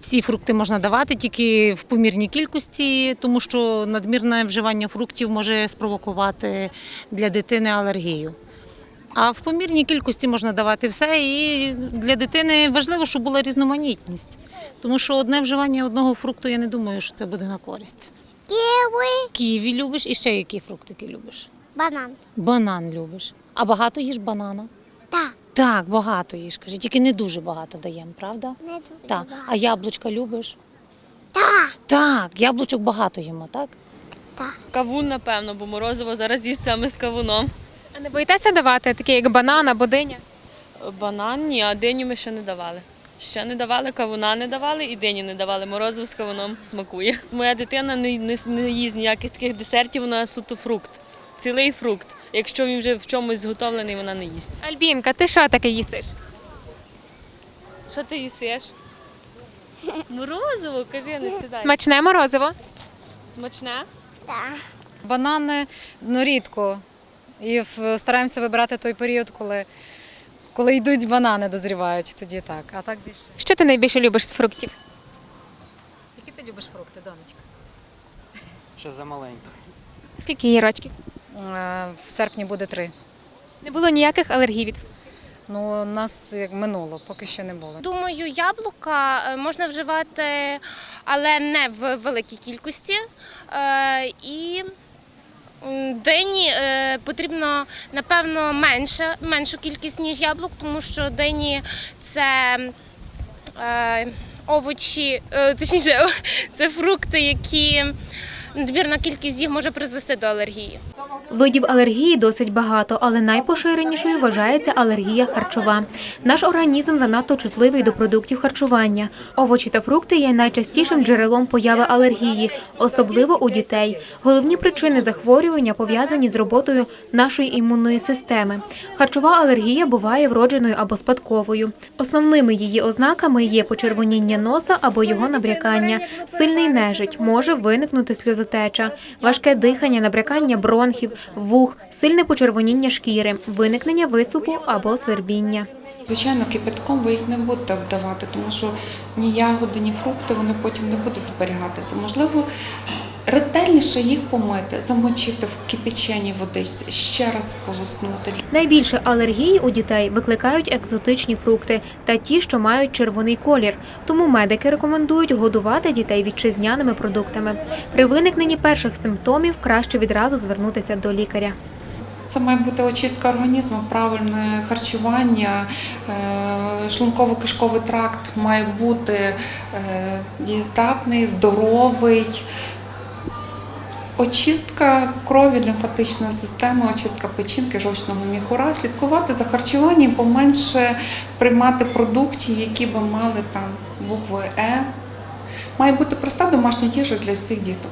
Всі фрукти можна давати тільки в помірній кількості, тому що надмірне вживання фруктів може спровокувати для дитини алергію. А в помірній кількості можна давати все. І для дитини важливо, щоб була різноманітність. Тому що одне вживання одного фрукту, я не думаю, що це буде на користь. Ківі. Ківі любиш і ще які фруктики любиш? Банан. Банан любиш. А багато їж банана? Так. Багато їж, каже, тільки не дуже багато даємо, правда? Не дуже Так. А яблучка любиш? Так. Так, яблучок багато їмо, так? Так. Кавун, напевно, бо морозиво зараз їсть саме з кавуном. А не боїтеся давати такі, як банан або диня? Банан ні, а диню ми ще не давали. Ще не давали, кавуна не давали і диню не давали. Морозиво з кавуном смакує. Моя дитина не, не, не їсть ніяких таких десертів, вона суто фрукт. Цілий фрукт. Якщо він вже в чомусь зготовлений, вона не їсть. Альбінка, ти що таке їсиш? Що ти їсиш? Морозиво, кажи, не стидай. Смачне морозиво? Смачне? Так. Банани ну, рідко. І в- стараємося вибирати той період, коли, коли йдуть банани, дозрівають. Тоді так. А так більше. Що ти найбільше любиш з фруктів? Які ти любиш фрукти, донечка? Ще замаленька. Скільки їй рочків? Е, В серпні буде три. Не було ніяких алергій від Ну, у нас як минуло, поки що не було. Думаю, яблука е, можна вживати, але не в великій кількості. Е, І дині е, потрібно, напевно, менше, меншу кількість, ніж яблук, тому що дині це е, овочі, е, точніше, це фрукти, які надмірна кількість їх може призвести до алергії. Видів алергії досить багато, але найпоширенішою вважається алергія харчова. Наш організм занадто чутливий до продуктів харчування. Овочі та фрукти є найчастішим джерелом появи алергії, особливо у дітей. Головні причини захворювання пов'язані з роботою нашої імунної системи. Харчова алергія буває вродженою або спадковою. Основними її ознаками є почервоніння носа або його набрякання, сильний нежить, може виникнути сльозотеча, важке дихання, набрякання бронхів, вух, сильне почервоніння шкіри, виникнення висупу або свербіння. Звичайно, кипятком ви їх не будете обдавати, тому що ні ягоди, ні фрукти вони потім не будуть зберігатися. Можливо, ретельніше їх помити, замочити в кипяченій водичці, ще раз полоснути. Найбільше алергії у дітей викликають екзотичні фрукти та ті, що мають червоний колір. Тому медики рекомендують годувати дітей вітчизняними продуктами. При виникненні перших симптомів краще відразу звернутися до лікаря. Це має бути очистка організму, правильне харчування, е, шлунково-кишковий тракт має бути е, дієздатний, здоровий. Очистка крові, лімфатичної системи, очистка печінки, жовчного міхура, слідкувати за харчуванням, поменше приймати продуктів, які би мали там букви Е. Має бути проста домашня їжа для всіх діток.